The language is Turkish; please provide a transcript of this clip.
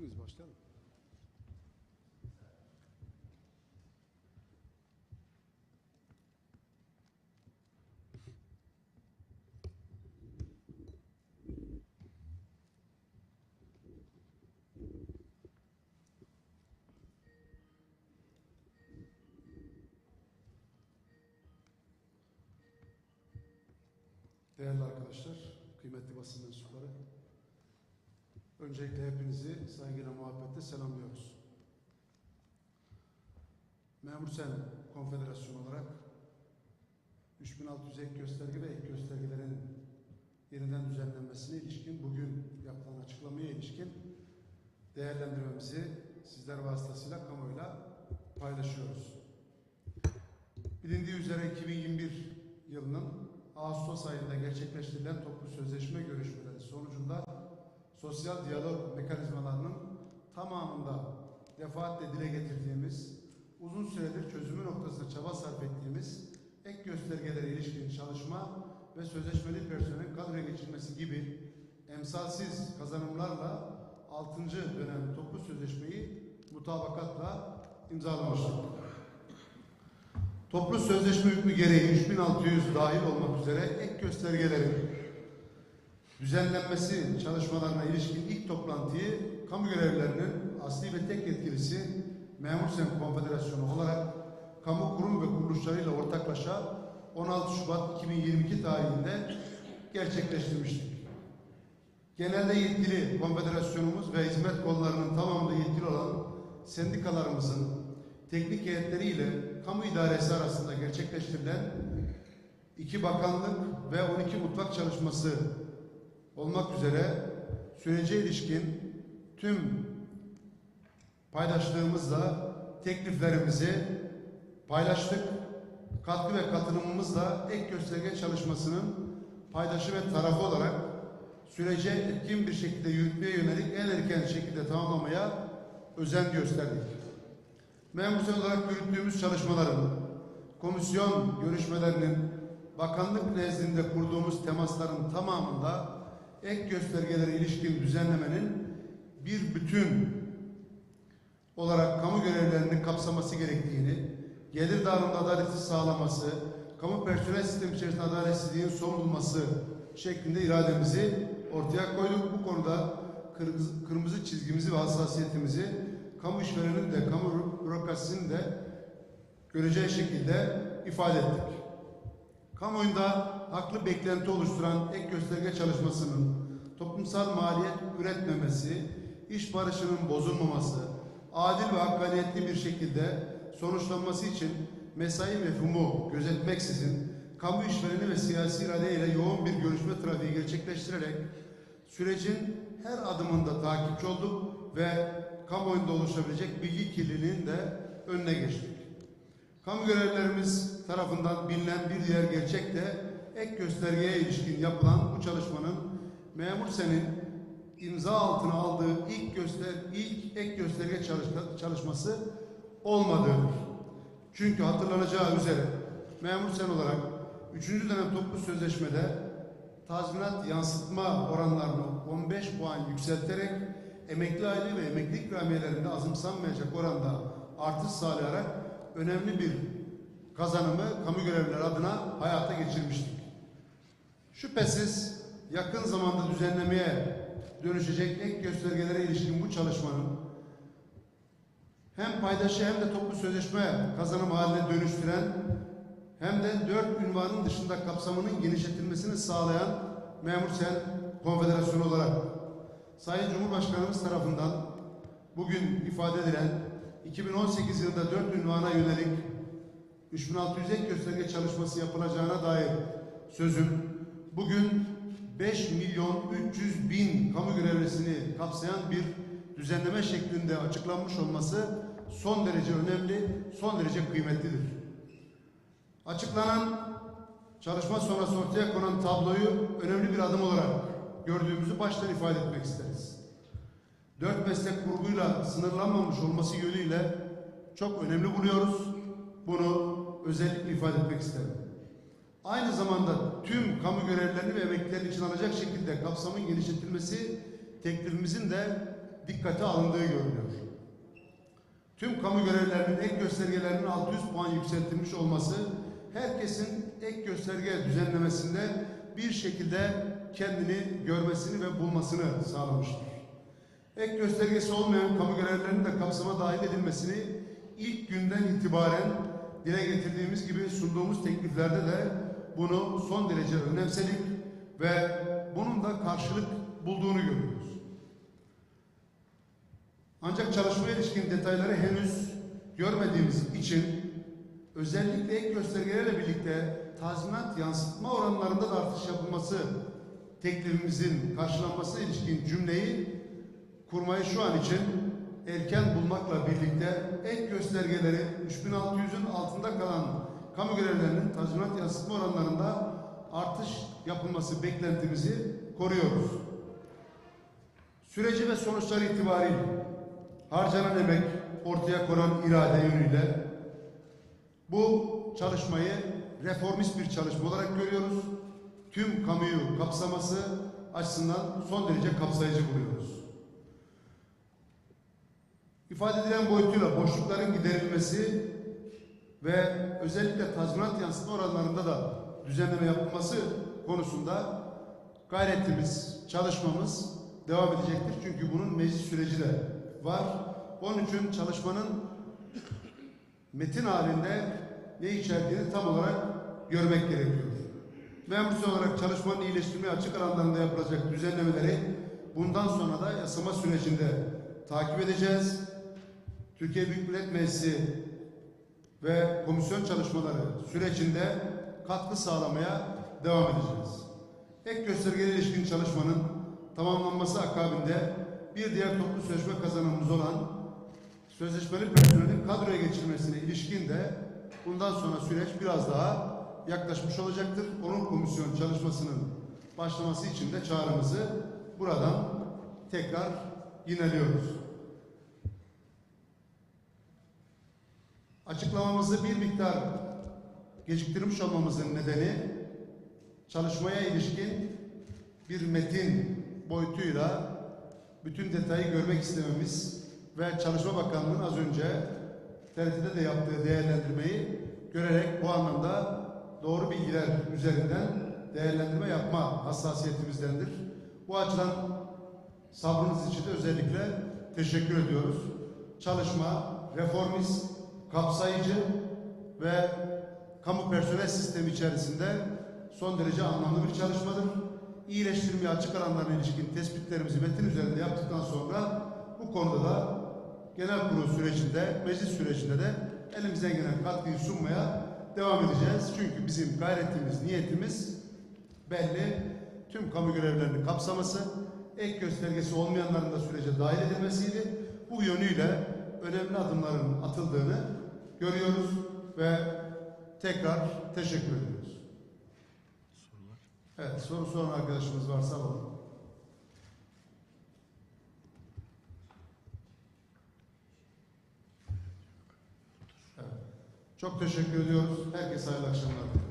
Mıyız? Başlayalım. Değerli arkadaşlar, kıymetli basın mensupları, öncelikle hepinizi saygıyla muhabbetle selamlıyoruz. Memur Sen Konfederasyonu olarak 3600 ek gösterge ve ek göstergelerin yeniden düzenlenmesine ilişkin bugün yapılan açıklamaya ilişkin değerlendirmemizi sizler vasıtasıyla kamuoyuyla paylaşıyoruz. Bilindiği üzere 2021 yılının Ağustos ayında gerçekleştirilen toplu sözleşme görüşmeleri sonucunda sosyal diyalog mekanizmalarının tamamında defaatle dile getirdiğimiz, uzun süredir çözümü noktasında çaba sarf ettiğimiz ek göstergelere ilişkin çalışma ve sözleşmeli personelin kadroya geçirmesi gibi emsalsiz kazanımlarla 6. dönem toplu sözleşmeyi mutabakatla imzalamıştık. Toplu sözleşme hükmü gereği 3600 dahil olmak üzere ek göstergelerin düzenlenmesi çalışmalarına ilişkin ilk toplantıyı kamu görevlilerinin asli ve tek yetkilisi Memur Sen Konfederasyonu olarak kamu kurum ve kuruluşlarıyla ortaklaşa 16 Şubat 2022 tarihinde gerçekleştirmiştik. Genelde yetkili konfederasyonumuz ve hizmet kollarının tamamında yetkili olan sendikalarımızın teknik heyetleriyle kamu idaresi arasında gerçekleştirilen iki bakanlık ve 12 mutfak çalışması olmak üzere sürece ilişkin tüm paydaşlığımızla tekliflerimizi paylaştık. Katkı ve katılımımızla ek gösterge çalışmasının paydaşı ve tarafı olarak sürece etkin bir şekilde yürütmeye yönelik en erken şekilde tamamlamaya özen gösterdik. Memursen olarak yürüttüğümüz çalışmaların, komisyon görüşmelerinin, bakanlık nezdinde kurduğumuz temasların tamamında ek göstergelere ilişkin düzenlemenin bir bütün olarak kamu görevlerinin kapsaması gerektiğini, gelir dağılımında adaleti sağlaması, kamu personel sistemi içerisinde adaletsizliğin son bulması şeklinde irademizi ortaya koyduk. Bu konuda kırmızı, kırmızı çizgimizi ve hassasiyetimizi kamu işverenin de kamu bürokrasisinin de göreceği şekilde ifade ettik. Kamuoyunda haklı beklenti oluşturan ek gösterge çalışmasının toplumsal maliyet üretmemesi, iş barışının bozulmaması, adil ve hakkaniyetli bir şekilde sonuçlanması için mesai mefhumu gözetmeksizin kamu işvereni ve siyasi iradeyle yoğun bir görüşme trafiği gerçekleştirerek sürecin her adımında takipçi olduk ve kamuoyunda oluşabilecek bilgi kirliliğinin de önüne geçtik. Kamu görevlilerimiz tarafından bilinen bir diğer gerçek de ek göstergeye ilişkin yapılan bu çalışmanın memur senin imza altına aldığı ilk göster ilk ek gösterge çalışma, çalışması olmadığıdır. Çünkü hatırlanacağı üzere memur sen olarak 3. dönem toplu sözleşmede tazminat yansıtma oranlarını 15 puan yükselterek emekli aile ve emekli ikramiyelerinde azımsanmayacak oranda artış sağlayarak önemli bir kazanımı kamu görevlileri adına hayata geçirmiştik. Şüphesiz yakın zamanda düzenlemeye dönüşecek ek göstergelere ilişkin bu çalışmanın hem paydaşı hem de toplu sözleşme kazanım haline dönüştüren hem de dört ünvanın dışında kapsamının genişletilmesini sağlayan Memur Sen Konfederasyonu olarak Sayın Cumhurbaşkanımız tarafından bugün ifade edilen 2018 yılında dört ünvana yönelik 3600 ek gösterge çalışması yapılacağına dair sözüm bugün 5 milyon 300 bin kamu görevlisini kapsayan bir düzenleme şeklinde açıklanmış olması son derece önemli, son derece kıymetlidir. Açıklanan çalışma sonrası ortaya konan tabloyu önemli bir adım olarak gördüğümüzü baştan ifade etmek isteriz. Dört meslek grubuyla sınırlanmamış olması yönüyle çok önemli buluyoruz. Bunu özellikle ifade etmek isterim. Aynı zamanda tüm kamu görevlilerini ve emeklilerini için alacak şekilde kapsamın genişletilmesi teklifimizin de dikkate alındığı görülüyor. Tüm kamu görevlilerinin ek göstergelerinin 600 puan yükseltilmiş olması herkesin ek gösterge düzenlemesinde bir şekilde kendini görmesini ve bulmasını sağlamıştır. Ek göstergesi olmayan kamu görevlilerinin de kapsama dahil edilmesini ilk günden itibaren dile getirdiğimiz gibi sunduğumuz tekliflerde de bunu son derece önemsedik ve bunun da karşılık bulduğunu görüyoruz. Ancak çalışmaya ilişkin detayları henüz görmediğimiz için özellikle ek göstergelerle birlikte tazminat yansıtma oranlarında da artış yapılması teklifimizin karşılanmasına ilişkin cümleyi kurmayı şu an için erken bulmakla birlikte ek göstergeleri 3600'ün altında kalan kamu görevlilerinin tazminat yansıtma oranlarında artış yapılması beklentimizi koruyoruz. Süreci ve sonuçları itibariyle harcanan emek, ortaya konan irade yönüyle bu çalışmayı reformist bir çalışma olarak görüyoruz. Tüm kamuyu kapsaması açısından son derece kapsayıcı buluyoruz. İfade edilen boyutuyla boşlukların giderilmesi ve özellikle tazminat yansıtma oranlarında da düzenleme yapılması konusunda gayretimiz, çalışmamız devam edecektir. Çünkü bunun meclis süreci de var. Onun için çalışmanın metin halinde ne içerdiğini tam olarak görmek gerekiyor. Memursu olarak çalışmanın iyileştirme açık alanlarında yapılacak düzenlemeleri bundan sonra da yasama sürecinde takip edeceğiz. Türkiye Büyük Millet Meclisi ve komisyon çalışmaları sürecinde katkı sağlamaya devam edeceğiz. Ek göstergeli ilişkin çalışmanın tamamlanması akabinde bir diğer toplu sözleşme kazanımımız olan sözleşmeli personelin kadroya geçirmesine ilişkin de bundan sonra süreç biraz daha yaklaşmış olacaktır. Onun komisyon çalışmasının başlaması için de çağrımızı buradan tekrar yineliyoruz. Açıklamamızı bir miktar geciktirmiş olmamızın nedeni çalışmaya ilişkin bir metin boyutuyla bütün detayı görmek istememiz ve Çalışma Bakanlığı'nın az önce TRT'de de yaptığı değerlendirmeyi görerek bu anlamda doğru bilgiler üzerinden değerlendirme yapma hassasiyetimizdendir. Bu açıdan sabrınız için de özellikle teşekkür ediyoruz. Çalışma reformist, kapsayıcı ve kamu personel sistemi içerisinde son derece anlamlı bir çalışmadır. İyileştirmeye açık alanlarına ilişkin tespitlerimizi metin üzerinde yaptıktan sonra bu konuda da genel kurul sürecinde, meclis sürecinde de elimizden gelen katkıyı sunmaya devam edeceğiz. Çünkü bizim gayretimiz, niyetimiz belli. Tüm kamu görevlerini kapsaması, ek göstergesi olmayanların da sürece dahil edilmesiydi. Bu yönüyle önemli adımların atıldığını görüyoruz ve tekrar teşekkür ediyoruz. Evet, soru soran arkadaşımız varsa alalım. Evet. Çok teşekkür ediyoruz. Herkese hayırlı akşamlar.